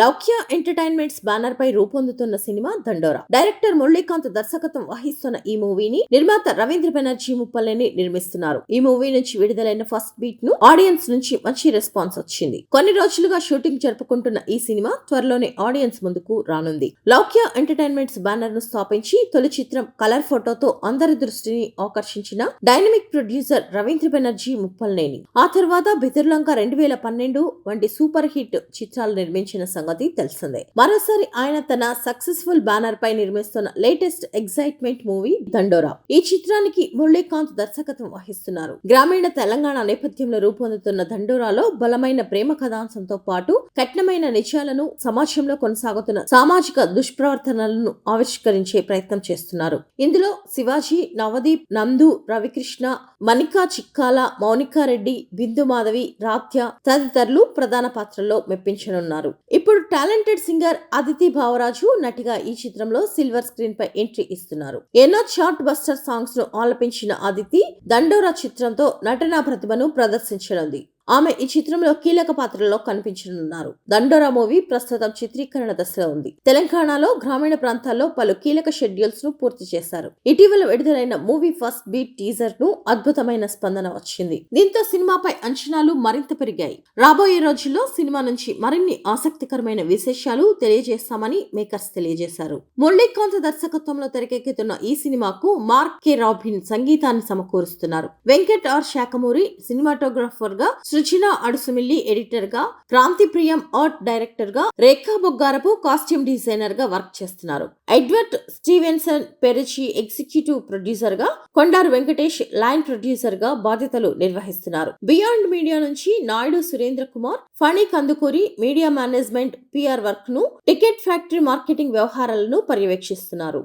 Loukya entertainments banner పై రూపొందుతున్న cinema దండోరా. Director Muralikanth దర్శకత్వం వహిస్తున్న ఈ మూవీని నిర్మాత రవీంద్ర బెనర్జీ ముప్పల్లిని నిర్మిస్తున్నారు. ఈ మూవీ నుంచి విడుదలైన ఫస్ట్ బీట్ను ఆడియన్స్ నుంచి మంచి రెస్పాన్స్ వచ్చింది. కొన్ని రోజులుగా షూటింగ్ జరుపుకుంటున్న ఈ సినిమా త్వరలోనే ఆడియన్స్ ముందుకు రానుంది. లౌక్య ఎంటర్టైన్మెంట్స్ బ్యానర్ను స్థాపించి తొలి చిత్రం కలర్ ఫోటోతో అందరి దృష్టిని ఆకర్షించిన డైనమిక్ ప్రొడ్యూసర్ రవీంద్ర బెనర్జీ ముప్పల్నేని ఆ తర్వాత బెదిర్లంక రెండు వేల పన్నెండు వంటి సూపర్ హిట్ చిత్రాలు నిర్మించిన సంగతి తెలిసిందే. మరోసారి ఆయన తన సక్సెస్ఫుల్ బ్యానర్ పై నిర్మిస్తున్న లేటెస్ట్ ఎక్సైట్మెంట్ మూవీ దండోరా. ఈ చిత్రానికి మురళీకాంత్ దర్శకత్వం వహిస్తున్నారు. గ్రామీణ తెలంగాణ నేపథ్యంలో రూపొందుతున్న దండోరాలో బలమైన ప్రేమ కథాంశంతో పాటు కఠినమైన నిజాలను సమాజంలో కొనసాగుతున్న సామాజిక దుష్ప్రవర్తనలను ఆవిష్కరించే ప్రయత్నం చేస్తున్నారు. ఇందులో శివాజీ నవదీప్ నందు రవికృష్ణ మణికా చిక్కాల మౌనికారెడ్డి బిందు మాధవి రాత్య తదితరులు ప్రధాన పాత్రల్లో మెప్పించనున్నారు. ఇప్పుడు టాలెంటెడ్ సింగర్ అదితి భావరాజు నటిగా ఈ చిత్రంలో సిల్వర్ స్క్రీన్ పై ఎంట్రీ ఇస్తున్నారు. ఎన్నో షార్ట్ బస్టర్ సాంగ్స్ను ఆలపించిన అదితి దండోరా చిత్రంతో నటనా ప్రతిభను ప్రదర్శించనుంది. ఆమె ఈ చిత్రంలో కీలక పాత్రలో కనిపించనున్నారు. దండోరా మూవీ ప్రస్తుతం చిత్రీకరణ దశలో ఉంది. తెలంగాణలో గ్రామీణ ప్రాంతాల్లో పలు కీలక షెడ్యూల్స్ను పూర్తి చేశారు. ఇటీవల విడుదలైన మూవీ ఫస్ట్ బీట్ టీజర్ను అద్భుతమైన స్పందన వచ్చింది. దీంతో సినిమాపై అంచనాలు మరింత పెరిగాయి. రాబోయే రోజుల్లో సినిమా నుంచి మరిన్ని ఆసక్తికరమైన విశేషాలు తెలియజేస్తామని మేకర్స్ తెలియజేశారు. మురళీకాంత్ దర్శకత్వంలో తెరకెక్కుతున్న ఈ సినిమాకు మార్క్ కె. రాబిన్ సంగీతాన్ని సమకూరుస్తున్నారు. వెంకట్ ఆర్. శాఖమూరి సినిమాటోగ్రాఫర్గా సృజన అడుసుమిల్లి ఎడిటర్గా క్రాంతి ప్రియం ఆర్ట్ డైరెక్టర్గా రేఖా బొగ్గారపు కాస్ట్యూమ్ డిజైనర్గా వర్క్ చేస్తున్నారు. ఎడ్వర్డ్ స్టీవెన్సన్ పెరిచి ఎగ్జిక్యూటివ్ ప్రొడ్యూసర్గా కొండారు వెంకటేష్ లైన్ ప్రొడ్యూసర్గా బాధ్యతలు నిర్వహిస్తున్నారు. బియాండ్ మీడియా నుంచి Naidu Surendra Kumar Phani Kandukuri media management PR వర్క్ను టికెట్ ఫ్యాక్టరీ మార్కెటింగ్ వ్యవహారాలను పర్యవేక్షిస్తున్నారు.